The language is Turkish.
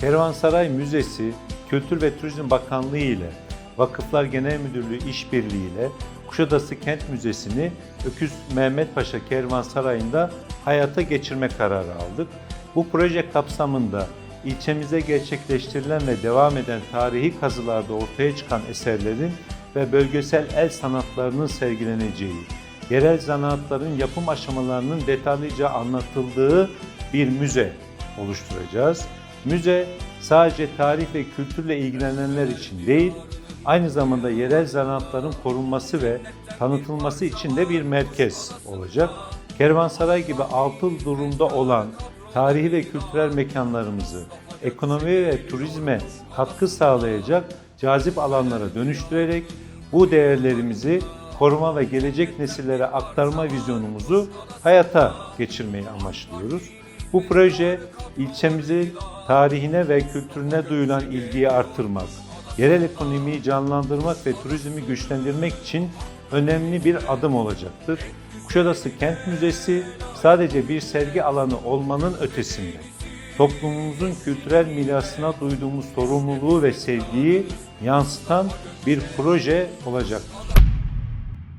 Kervansaray Müzesi, Kültür ve Turizm Bakanlığı ile Vakıflar Genel Müdürlüğü işbirliği ile Kuşadası Kent Müzesi'ni Öküz Mehmet Paşa Kervansarayı'nda hayata geçirme kararı aldık. Bu proje kapsamında ilçemizde gerçekleştirilen ve devam eden tarihi kazılarda ortaya çıkan eserlerin ve bölgesel el sanatlarının sergileneceği, yerel zanaatların yapım aşamalarının detaylıca anlatıldığı bir müze oluşturacağız. Müze sadece tarih ve kültürle ilgilenenler için değil, aynı zamanda yerel zanaatların korunması ve tanıtılması için de bir merkez olacak. Kervansaray gibi altın durumda olan tarihi ve kültürel mekanlarımızı ekonomi ve turizme katkı sağlayacak cazip alanlara dönüştürerek bu değerlerimizi koruma ve gelecek nesillere aktarma vizyonumuzu hayata geçirmeyi amaçlıyoruz. Bu proje ilçemizi tarihine ve kültürüne duyulan ilgiyi artırmak, yerel ekonomiyi canlandırmak ve turizmi güçlendirmek için önemli bir adım olacaktır. Kuşadası Kent Müzesi sadece bir sergi alanı olmanın ötesinde toplumumuzun kültürel mirasına duyduğumuz sorumluluğu ve sevgiyi yansıtan bir proje olacaktır.